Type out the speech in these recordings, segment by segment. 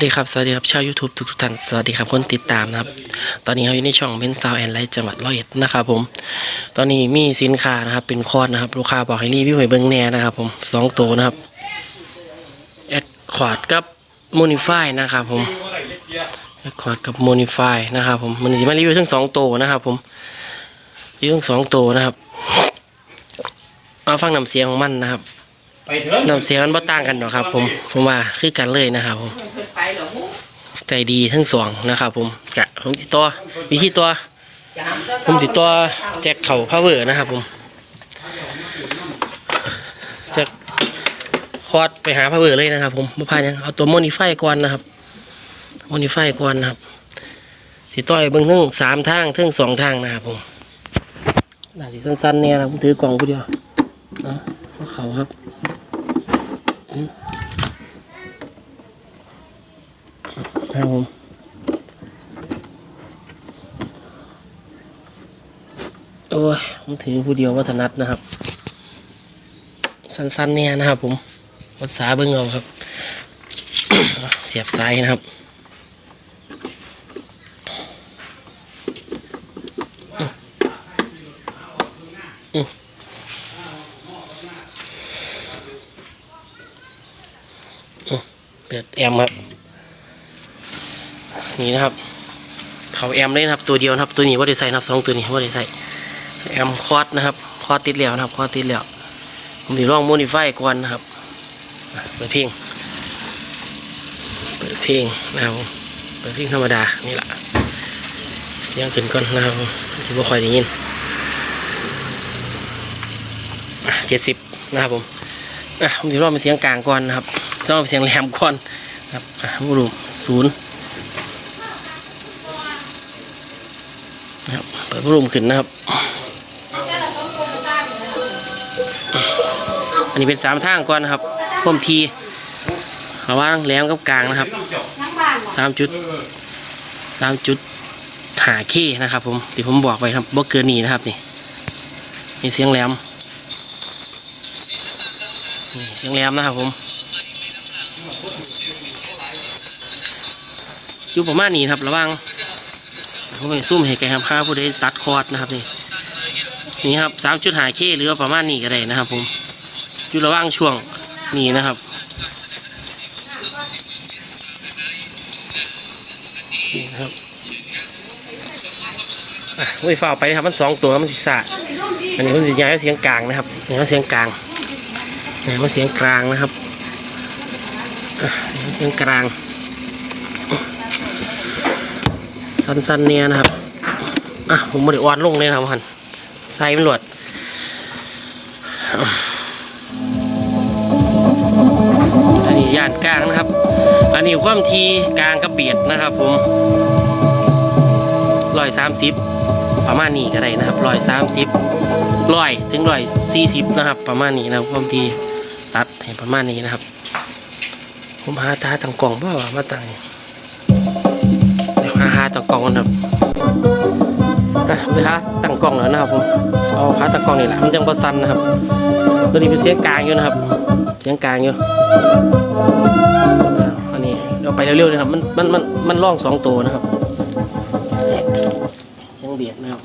สวัสดีครับ สวัสดีครับชาว YouTube ทุกท่าน สวัสดีครับคนติดตามนะครับ ตอนนี้เราอยู่ในช่องเป็นซาวแอนไลท์จังหวัดร้อยเอ็ดนะครับผม ตอนนี้มีสินค้านะครับ เป็นคอร์สนะครับลูกค้าบอกให้รีวิวให้เบิ้งแน่นะครับผมสองตัวนะครับแอดคอร์ดกับโมนิฟายนะครับผมแอดคอร์ดกับโมนิฟายนะครับผมมันจะมารีวิวทั้งสองตัวนะครับผมรีวิวทั้งสองตัวนะครับเอาฟังน้ำเสียงของมันนะครับ น้ำเสียงมันบ่ต่างกันหรอกครับ ผมผมว่าคือกันเลยนะครับผมไปเหรอมุใจดีทั้งสองนะครับผมกะผมติดตัววิธีตัวจะหำผมติดตัวแจ็คเข่าพาวเวอร์นะครับผมแจ็คคอร์ดไปหาพาวเวอร์เลยนะครับ ผมมาพายยังเอาตัวโมนิฟายก่อนนะครับโมนิฟายก่อนนะครับติดต่อยเบิ้งทั้งสามทางทั้งสองทางนะครับผมน่าสิสั้นๆเนี่ยนะผมถือกล่องผู้เดียวเนาะเอาเขาครับ ครับผมโอ้ยผมถือผู้เดียววัฒนัดนะครับ สั้นๆเนี่ยนะครับ ผมภาษาเบิ่งเอาครับ เสียบสายนะครับอืมอืมอืมเปิดแอมครับ นี่นะครับเขาแอมเลยนะครับตัวเดียวนะครับ ตัวนี้ว่าได้ใส่นะครับสองตัวนี้ว่าได้ใส่แอมคอร์ดนะครับคอร์ดติดแล้วนะครับคอร์ดติดแล้วผมถือลองโมดิฟายก่อนนะครับเปิดเพลงเปิดเพลงนะครับเปิดเพลงธรรมดานี่แหละเสียงขึ้นก่อนนะครับจะบ่ค่อยได้ยินเจ็ดสิบนะครับผมอะผมถือลองเป็นเสียงกลางก่อนนะครับต้องเป็นเสียงแหลมก่อนนะครับอะมูรูศูนย์ นะครับเปิดมูรูมขึ้นนะครับ อันนี้เป็นสามทางก่อนนะครับพิ่มทีระว่างแหลมกับกลางนะครับสามจุดสามจุดหาขี้นะครับผมที่ผมบอกไว้ครับบ่เกินนี้นะครับนี่นี่เสียงแหลมนี่เสียงแหลมนะครับผมอยู่ประมาณนี้ครับระว่าง ผมเป็นซุ่มให้แกครับข้าผู้ใดตัดคอร์ดนะครับนี่นี่ครับสามจุดหาขี้หรือว่าประมาณนี้ก็ได้นะครับ ผมอยู่ระหว่างช่วงนี้นะครับนี่นะครับอะไม่ฝ่าไปครับมันสองตัวมันศีรษะอันนี้มันจะย้ายเสียงกลางนะครับย้ายเสียงกลางย้ายมาเสียงกลางนะครับเสียงกลาง สั้นๆเนี่ยนะครับ อะผมม่ได้อ่อนลงเลยนะครับพันใส่มันหลวดอันนี้ย่านกลางนะครับ อันนี้ความทีกลางกระเบียดนะครับผมร้อยสามสิบประมาณนี้ก็ได้นะครับร้อยสามสิบร้อยถึงร้อยสี่สิบนะครับ ประมาณนี้นะครับความทีตัดให้ประมาณนี้นะครับ ผมหาทาต่างกล่องเปล่ามาต่างาหาต่างกล่องกันครับไปหาต่างกล่องแล้วนะครับผมเอาหาต่างกล่องนี่แหละมันจังประสันนะครับตัวนี้เป็นเสียงกลางอยู่นะครับ เสียงกลางอยู่อันนี้เราไปเร็วๆนะครับมันมันมันมันล่องสองตัวนะครับเสียงเบียดนะครับ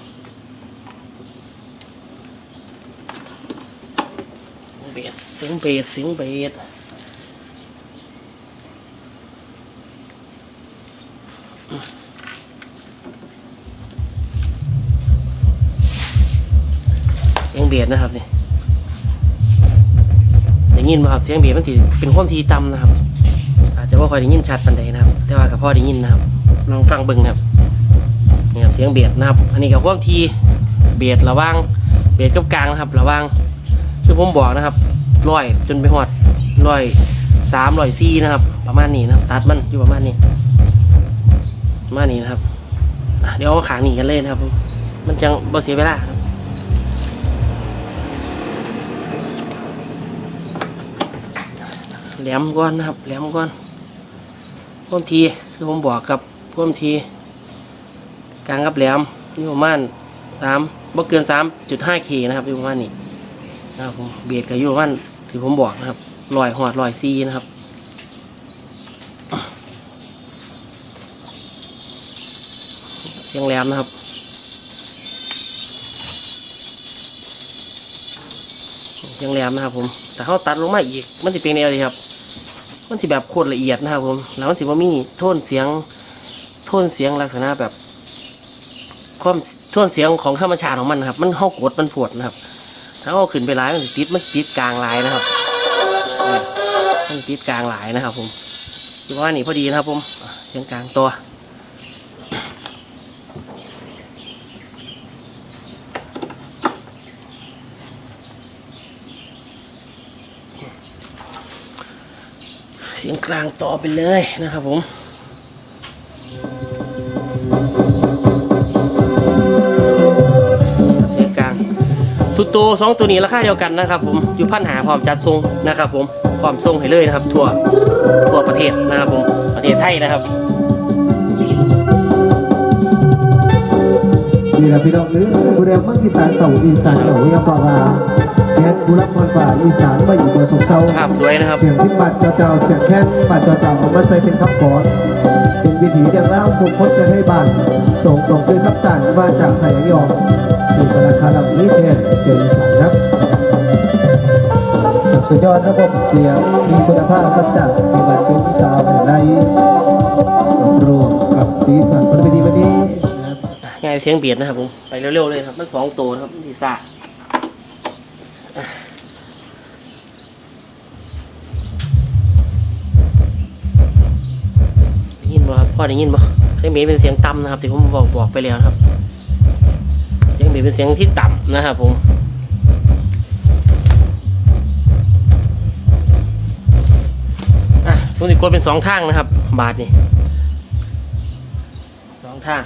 เสียงเบียดเสียงเบียดเสียงเบีย สียงเบียดนะครับนี่ได้ยินบ่ครับเสียงเบียดมันสิเป็นความทีต่ำนะครับ อาจจะว่าคอยได้ยินชัดปานใดนะครับ แต่ว่ากับพ่อได้ยินนะครับลองฟังเบิ่งนะครับนี่ครับเสียงเบียดนะครับ อันนี้กับความทีเบียดระว่างเบียดกับกลางนะครับ ระว่างคือผมบอกนะครับร้อยจนไปหอดร้อยสามร้อยสี่นะครับ ประมาณนี้นะครับ ตัดมันอยู่ประมาณนี้ประมาณนี้นะครับเดี๋ยวเอาขางหนีกันเลยนะครับ มันจังบ่เสียเวลา แหลมก่อนนะครับ แหลมก่อนพ่วมทีคือผมบอกกับพ่วมทีกลางกับแหลมอยู่ประมาณสามบ่เกินสามจุดห้าเคนะครับอยู่ประมาณนี้นะครับผมเบียดกับอยู่ประมาณที่ผมบอกนะครับลอยหอดลอยซีนะครับยังแหลมนะครับยังแหลมนะครับผมแต่เขาตัดลงมาอีกมันจะเป็นแนวดีครับ มันสิแบบโคตรละเอียดนะครับผม แล้วมันสิว่ามีโทนเสียง โทนเสียงลักษณะแบบ ความโทนเสียงของธรรมชาติของมันนะครับ มันห้อกดมันปวดนะครับ ถ้าเอาขึ้นไปร้ายมันติดมันติดกลางลายนะครับมันติดกลางลายนะครับ ผมถือว่านี่พอดีนะครับ ผมเสียงกลางตัว สียงกลางต่อไปเลยนะครับผมเสียงกลางทุกตัวสองตัวนี้ราคาเดียวกันนะครับผมอยู่พันหาพร้อมจัดทรงนะครับผมพร้อมทรงให้เลยนะครับ ทั่วทั่วประเทศนะครับผมประเทศไทยนะครับนี่แหละพี่น้องหรือผู้เรียนเมืองอีสานเสาอีสานเขาเรียกว่า ว่าเฮ็ดผู้รับมวลป่าอีสานมาอยู่บนสุขเศร้าสภาพสวยนะครับ เสียงที่บัดเจ้าๆเสียงแค้นบัดเจ้าๆเอามาใส่เป็นคำกรเป็นวิถีเดียงเล่าพวกพจน์จะให้บ้านส่งตรงคือคำตันว่าจากไทยยองมีธนาคารลำนี้เทศเสียงอีสานครับสุดยอดระบบเสียงมีคุณภาพครับจากจังหวัดเป็นสาวในรวมกับสีสันบนเวทีวันนี้นะครับง่ายเสียงเบียดนะครับผมไปเร็วๆเลยครับมันสองตัวนะครับมันทีซ่าอะได้ยินบ่ครับ พ่อได้ยินบ่เสียงเบีเป็นเสียงต่ำนะครับที่ผมบอกบอกไปแล้วครับเสียงเบีเป็นเสียงที่ต่ำนะครับผมอะผมสิกดเป็นสองทางนะครับ บาทนี่สองทาง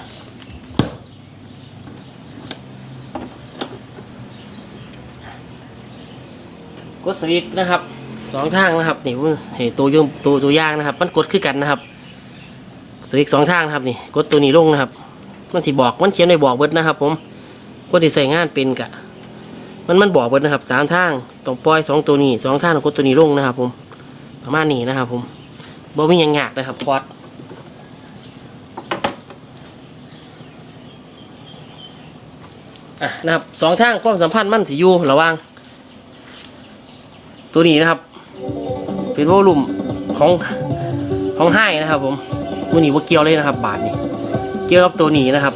กดสวิตนะครับสองทางนะครับนี่ผมเห็นตัวยงตัวตัวย่างนะครับ มันกดคือกันนะครับ สวิตช์สองทางนะครับนี่กดตัวนี้ลงนะครับ มันสิบอกมันเขียนในบอกเบิดนะครับ ผมคนที่ใส่งานเป็นกะ มันมันบอกเบิดนะครับสามทางต้องปล่อยสองตัวนี้สองทางต้องกดตัวนี้ลงนะครับ ผม ประมาณนี้นะครับ ผมบ่มียังยากนะครับคอร์ดอะนะครับสองทางความสัมพันธ์มันสิอยู่ระว่าง ตัวนี้นะครับ เป็นวลลุ่มของของไห้นะครับผม ตัวนี้ว่าเกี่ยวเลยนะครับ บาทนี้เกี่ยวกับตัวนี้นะครับ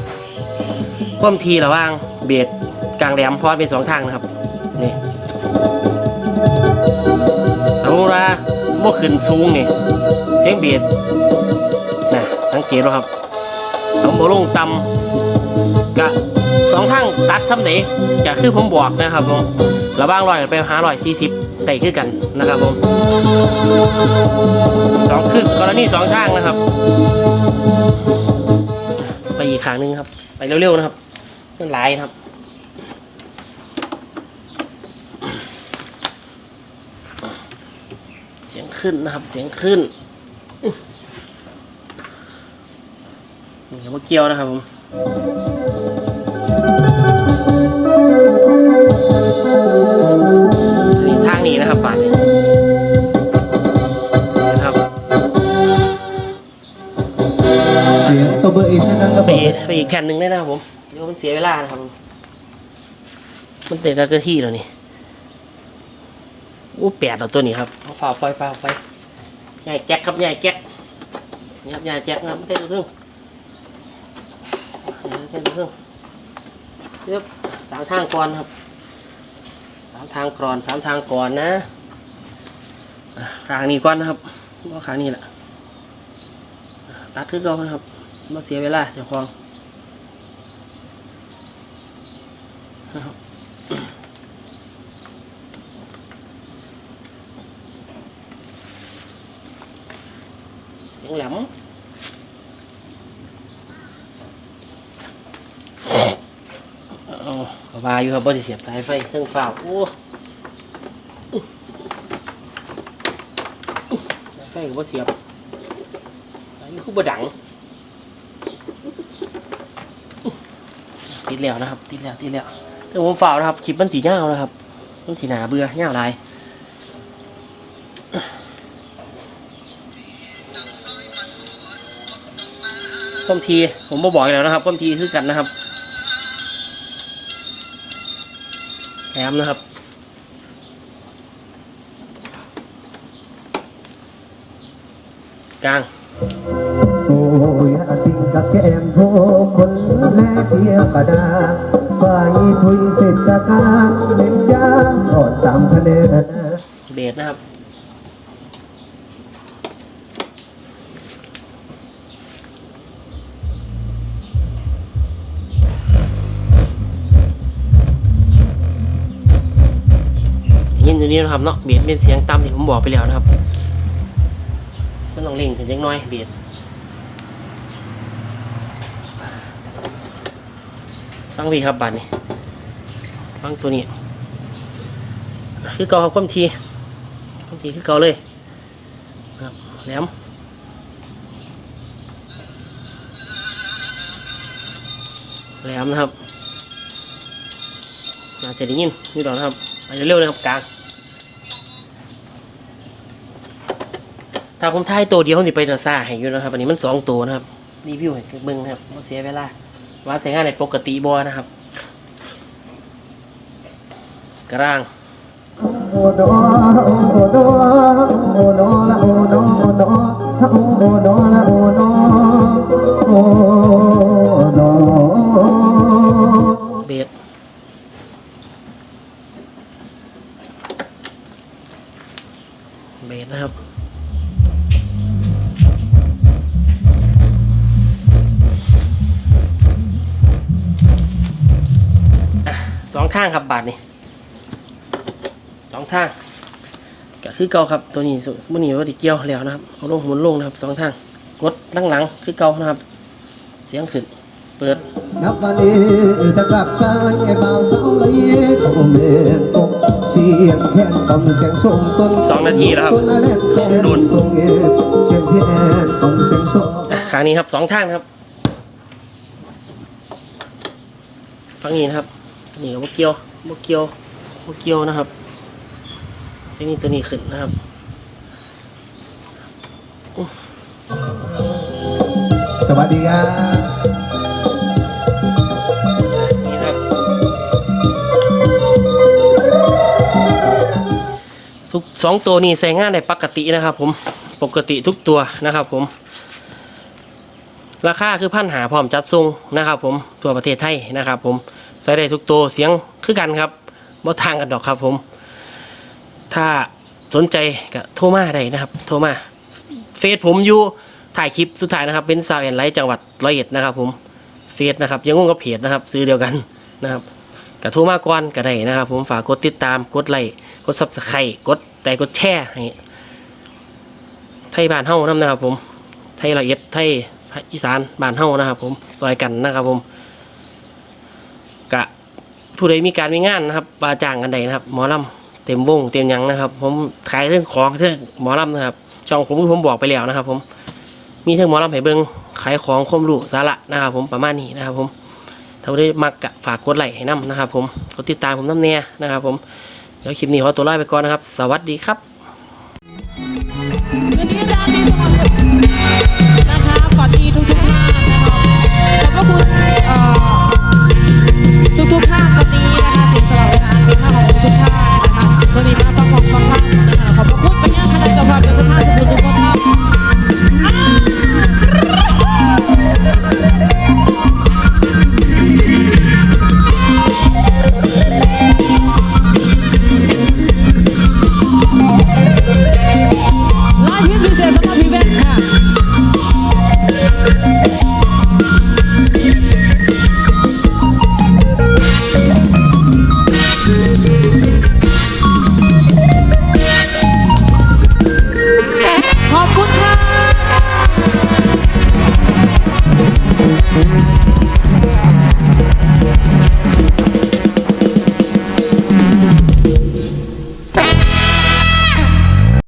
ความทีระว่างเบสกลางแหลมพราะว่าเป็นสองทางนะครับนี่สมมติว่าเมื่อขึ้นสูงนี่เสียงเบสนะสังเกตว่าครับสมมติลงต่ำกะสองทางตัดซ้ำไหนก็คือผมบอกนะครับผม ระหว่างร้อยไปหาร้อยสี่สิบใส่คือกันนะครับผมสองคือกรณีสองทางนะครับ ไปอีกครั้งหนึงครับ ไปเร็วๆนะครับมันหลายนะครับเสียงขึ้นนะครับเสียงขึ้นนี่ครับว่าเกี่ยวนะครับผม อีกไปอีกแผ่นหนึ่งได้นะครับผม เดี๋ยวมันเสียเวลานะครับ มันเต็มแล้วก็ที่แล้วนี่โอ้แปดเอาตัวนี้ครับเอาฝ่าไปฝ่าไปใหญ่แจ็คครับใหญ่แจ็คนี่ครับใหญ่แจ็คนะครับไม่ใช่ตัวครึ่งไม่ใช่ตัวครึ่งเรียบสามทางก่อนครับสามทางก่อนสามทางก่อนนะขางนี้ก่อนนะครับว่าขางนี้แหละอะตัดคือเก่านะครับมาเสียเวลาเจ้าของนะครับเสียงแหลมเอาก็ ว่าอยู่ครับบ่ได้เสียบสายไฟเครื่องฟ้าโอ้สายไฟก็บ่เสียบอันนี้คือบ่ดังติดแล้วนะครับ ติดแล้วติดแล้วแต่ผมฝ่าวนะครับคลิปมันสีเงาวนะครับ มันสีหนาเบื่อเงาวหลายโอ้ความทีผมบ่บอกอีกแล้วนะครับความทีคือกันนะครับ แถมนะครับ กลางโอ้ยอาสิงกับแก้มโทคนแลเทียกระดาฝ่ายทุยเศรษฐการเล่นยามอดตามคะแนนเบสนะครับ ยิ นอยู่นี่นะครับเนาะเบสเป็นเสียงต่ำที่ผมบอกไปแล้วนะครับมันต้องเล่งถึงจังน้อยเบสฟังพี่ครับบัตรนี่ฟังตัวนี้ คือเกาครับความทีความทีคือเกาเลยครับแหลมแหลมนะครับน่าจะได้ยินนี่ดอนะครับอาจจะเร็วเลยครับกลาง ถ้าผมทายตัวเดียวนี่ไปจะซ่าให้อยู่นะครับอันนี้มันสองตัวนะครับรีวิวให้เบิ่งครับว่าเสียเวลาว่าใช้งานในปกติบอนะครับ กลางโสองทางก็คือเก่าครับตัวนี้สุมันนี้ว่าติเกี่ยวแล้วนะครับเอาลงหมุนลงนะครับสองทางกดตั้งหลังคือเก่านะครับ เสียงขึ้นเปิดนับวันนี้จะกลับกายไอ้บ่าวสาวเลยก็เมืองกงเสียงแค้นต่ำเสียงส่งต้นสองนาทีแล้วครับคนละเล่นแค้นโดนตรงเอเสียงแค้นต่ำเสียงส่งอะครั้งนี้ครับสองทางนะครับฟังนี้นะครับนี่ก็บเกียวบเกียวบเกียวนะครับ เส้นนี้ตัวนี้ขึ้นนะครับสวัสดีครับนี่ครับทุกสองตัวนี้ใส่งานได้ปกตินะครับ ผมปกติทุกตัวนะครับ ผม ราคาคือพันหาพร้อมจัดส่งนะครับ ผมทั่วประเทศไทยนะครับ ผมใส่ได้ทุกตัวเสียงคือกันครับบ่ทางกันดอกครับ ผม ถ้าสนใจก็โทรมาได้นะครับ โทรมา เฟซผมอยู่ถ่ายคลิปสุดท้ายนะครับ เป็นสาวแอนไลท์จังหวัดร้อยเอ็ดนะครับผมเฟซนะครับยังงงกับเพจนะครับ ซื้อเดียวกันนะครับก็โทรมาก่อนก็ได้นะครับ ผมฝากกดติดตามกดไลค์กดซับสไครต์กดแต่กดแชร์ให้ไทยบ้านเฮ้านํนะครับ ผมไทยละเอียดไทยอีสานบ้านเฮ้านะครับ ผมซอยกันนะครับผมกะผู้ใดมีการมีงานนะครับบาจ้างกันใดนะครับ หมอลำ เต็มวงเต็มยังนะครับ ผมขายเรื่องของเรื่องหมอลำนะครับช่องผมผมบอกไปแล้วนะครับ ผมมีเรื่องหมอลำให้เบิงขายของคมรู้สาระนะครับ ผมประมาณนี้นะครับ ผมถ้าได้มักกะฝากกดไลค์ให้น้ำนะครับ ผมกดติดตามผมน้ำเนียนะครับ ผมแล้วคลิปนี้ขอตัวลาไปก่อนนะครับ สวัสดีครับ